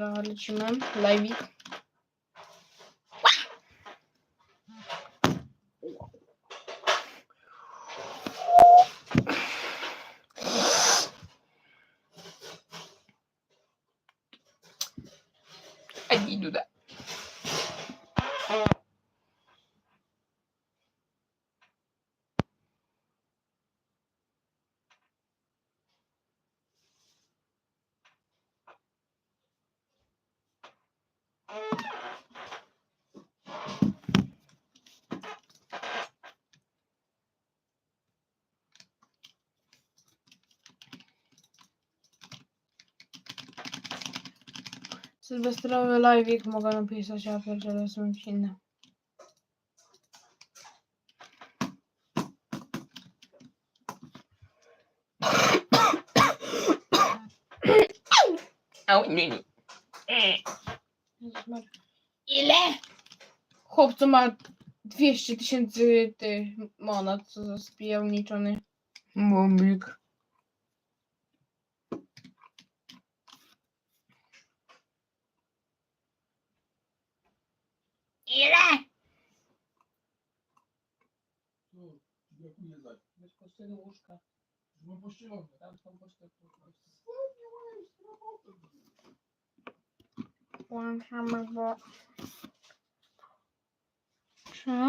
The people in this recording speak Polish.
Да Начинаем ловить. Иди туда. Sylwestrowy live'ik mogę napisać, a pierdzielę są inne. Ile? Chłopco ma 200 tysięcy monat, co za spijał niczony. Bombik. Ile? Brakuje za. Bez kościego łóżka. Mam pościelone. Tam są kościego Włączamy, bo... Co?